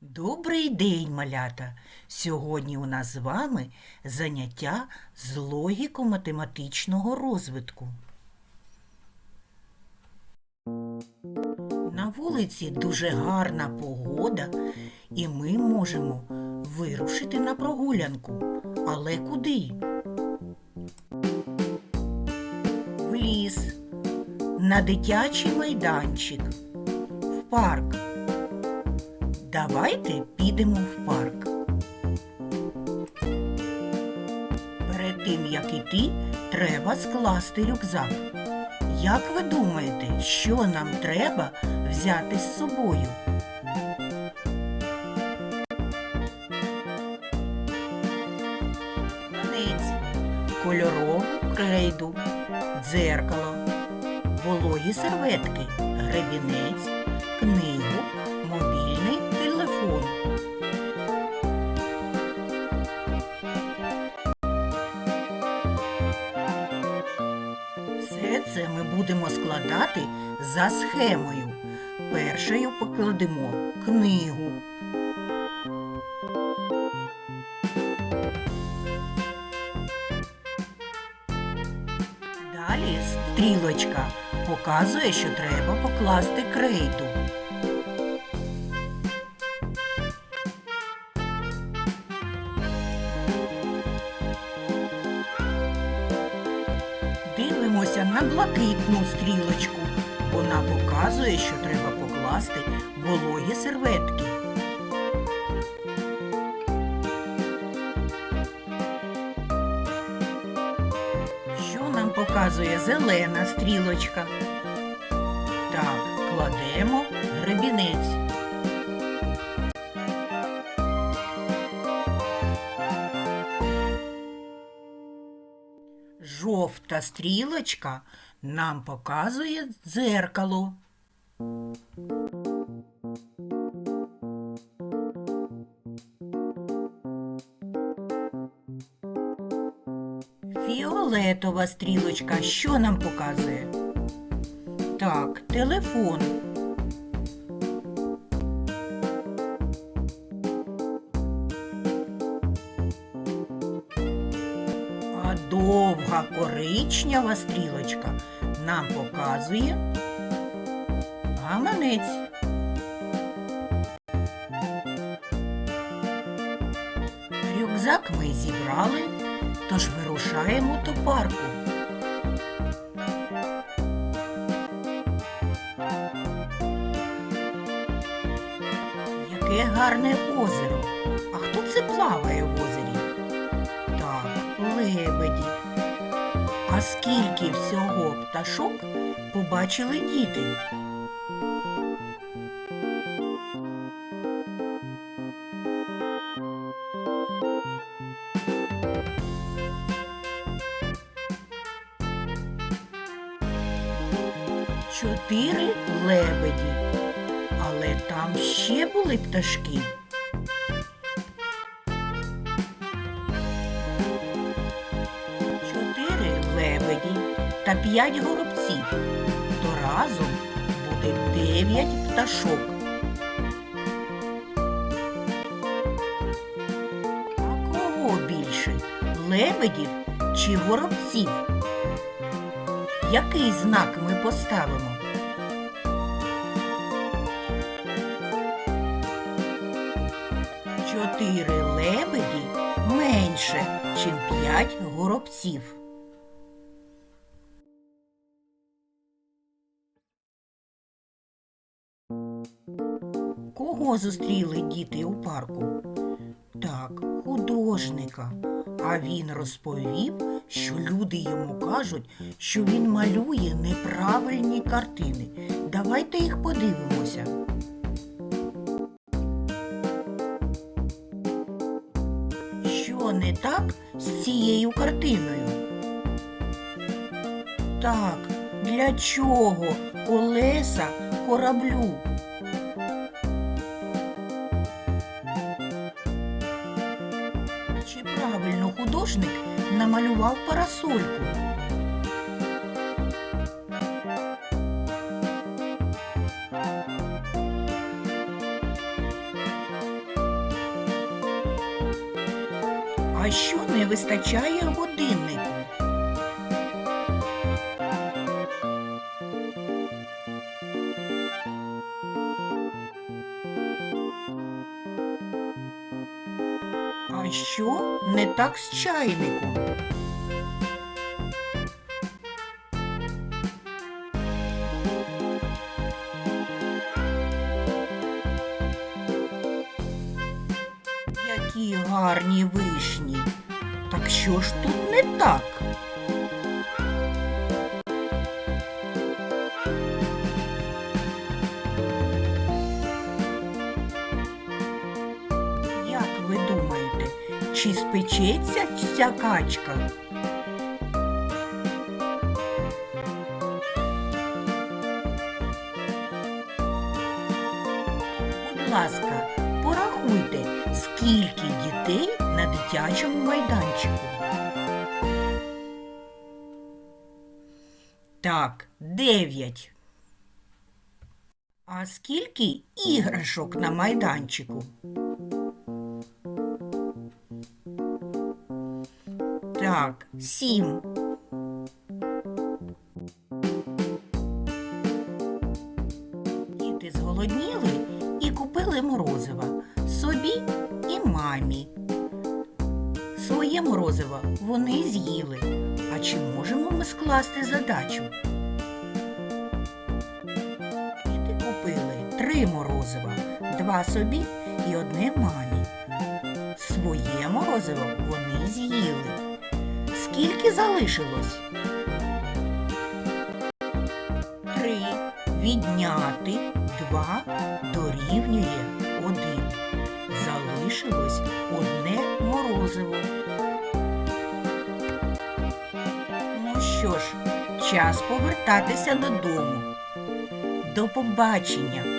Добрий день, малята! Сьогодні у нас з вами заняття з логіко-математичного розвитку. На вулиці дуже гарна погода, і ми можемо вирушити на прогулянку. Але куди? В ліс, на дитячий майданчик, в парк. Давайте підемо в парк. Перед тим, як іти, треба скласти рюкзак. Як ви думаєте, що нам треба взяти з собою? Кольорову крейду, дзеркало, вологі серветки, гребінець, книгу, мобільний Це ми будемо складати за схемою. Першою покладемо книгу. Далі стрілочка показує, що треба покласти крейду. Дивимося на блакитну стрілочку. Вона показує, що треба покласти вологі серветки. Що нам показує зелена стрілочка? Так, кладемо гребінець. Жовта стрілочка нам показує дзеркало. Фіолетова стрілочка що нам показує? Так, телефон. Довга коричнева стрілочка нам показує гаманець. Рюкзак ми зібрали, тож вирушаємо до парку. Яке гарне озеро. А скільки всього пташок побачили діти? Чотири лебеді. Але там ще були пташки. Та п'ять горобців. То разом буде дев'ять пташок. А кого більше? Лебедів чи горобців? Який знак ми поставимо? Чотири лебеді менше, чим п'ять горобців. Кого зустріли діти у парку? Так, художника. А він розповів, що люди йому кажуть, що він малює неправильні картини. Давайте їх подивимося. Що не так з цією картиною? Так, для чого колеса кораблю? художник намалював парасольку? А що не вистачає годин? Що не так з чайником? Які гарні вишні. Так що ж тут не так? Чи спечеться ця качка? Будь ласка, порахуйте, скільки дітей на дитячому майданчику. Так, дев'ять. А скільки іграшок на майданчику? Так, сім. Діти зголодніли і купили морозива собі і мамі. Своє морозиво вони з'їли. А чи можемо ми скласти задачу? Діти купили три морозива, два собі і одне мамі. Своє морозиво вони з'їли. Скільки залишилось? Три відняти два дорівнює один. Залишилось одне морозиво. Ну що ж, час повертатися додому. До побачення!